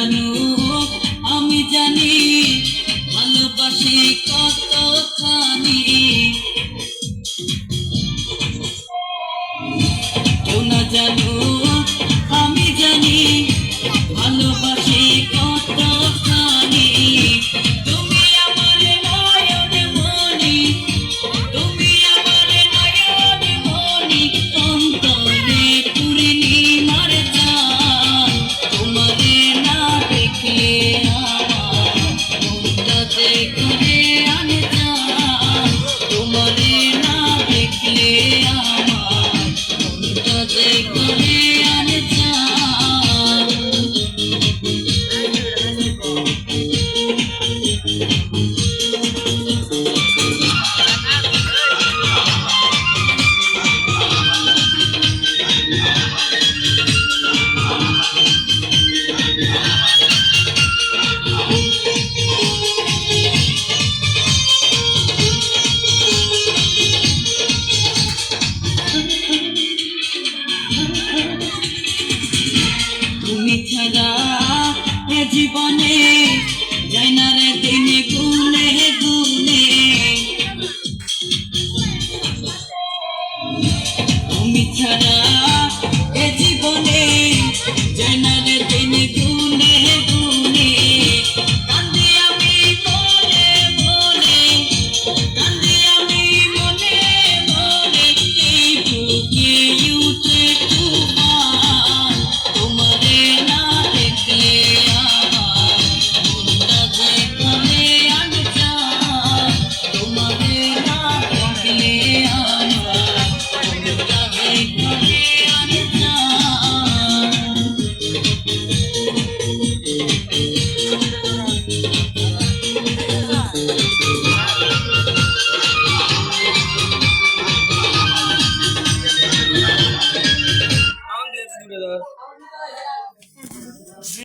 জানো আমি জানি ভালোবাসি কথা Thank you. সদা এ জীবনে যাই না রে দিনে গুনে গুনে তুমি ছাড়া